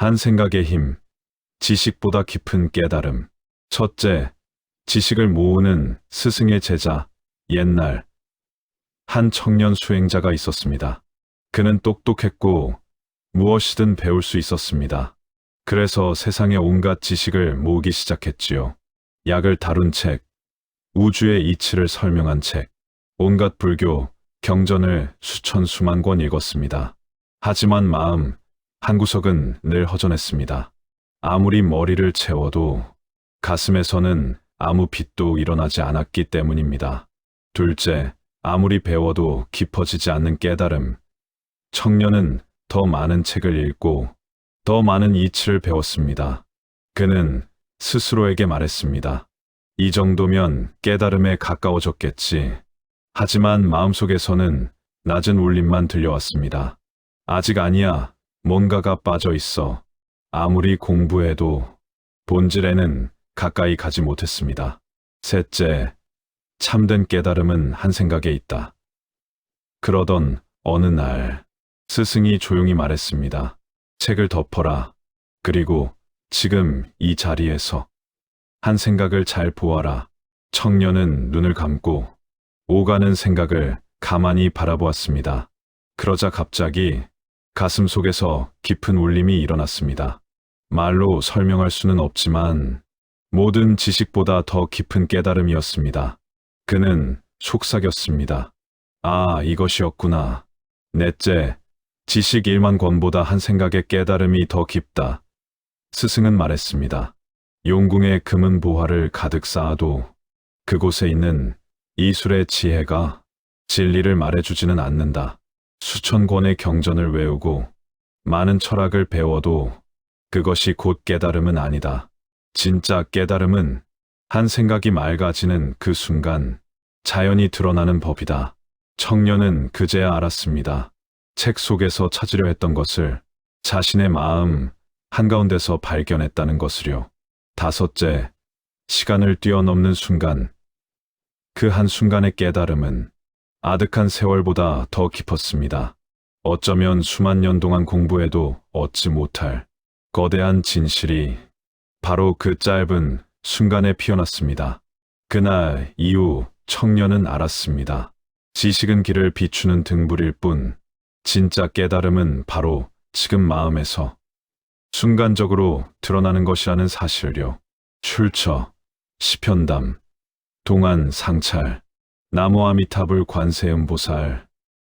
한 생각의 힘, 지식보다 깊은 깨달음. 첫째, 지식을 모으는 스승의 제자, 옛날. 한 청년 수행자가 있었습니다. 그는 똑똑했고 무엇이든 배울 수 있었습니다. 그래서 세상의 온갖 지식을 모으기 시작했지요. 약을 다룬 책, 우주의 이치를 설명한 책, 온갖 불교, 경전을 수천 수만 권 읽었습니다. 하지만 마음, 한 구석은 늘 허전했습니다. 아무리 머리를 채워도 가슴에서는 아무 빛도 일어나지 않았기 때문입니다. 둘째, 아무리 배워도 깊어지지 않는 깨달음. 청년은 더 많은 책을 읽고 더 많은 이치를 배웠습니다. 그는 스스로에게 말했습니다. 이 정도면 깨달음에 가까워졌겠지. 하지만 마음속에서는 낮은 울림만 들려왔습니다. 아직 아니야. 뭔가가 빠져 있어. 아무리 공부해도 본질에는 가까이 가지 못했습니다. 셋째, 참된 깨달음은 한 생각에 있다. 그러던 어느 날, 스승이 조용히 말했습니다. 책을 덮어라. 그리고 지금 이 자리에서 한 생각을 잘 보아라. 청년은 눈을 감고 오가는 생각을 가만히 바라보았습니다. 그러자 갑자기 가슴 속에서 깊은 울림이 일어났습니다. 말로 설명할 수는 없지만 모든 지식보다 더 깊은 깨달음이었습니다. 그는 속삭였습니다. 아, 이것이었구나. 넷째, 지식 1만 권보다 한 생각의 깨달음이 더 깊다. 스승은 말했습니다. 용궁의 금은 보화를 가득 쌓아도 그곳에 있는 이술의 지혜가 진리를 말해주지는 않는다. 수천 권의 경전을 외우고 많은 철학을 배워도 그것이 곧 깨달음은 아니다. 진짜 깨달음은 한 생각이 맑아지는 그 순간 자연이 드러나는 법이다. 청년은 그제야 알았습니다. 책 속에서 찾으려 했던 것을 자신의 마음 한가운데서 발견했다는 것을요. 다섯째, 시간을 뛰어넘는 순간. 그 한순간의 깨달음은 아득한 세월보다 더 깊었습니다. 어쩌면 수만 년 동안 공부해도 얻지 못할 거대한 진실이 바로 그 짧은 순간에 피어났습니다. 그날 이후 청년은 알았습니다. 지식은 길을 비추는 등불일 뿐, 진짜 깨달음은 바로 지금 마음에서 순간적으로 드러나는 것이라는 사실요. 출처, 시편담, 동안 상찰, 나무 아미타불 관세음보살,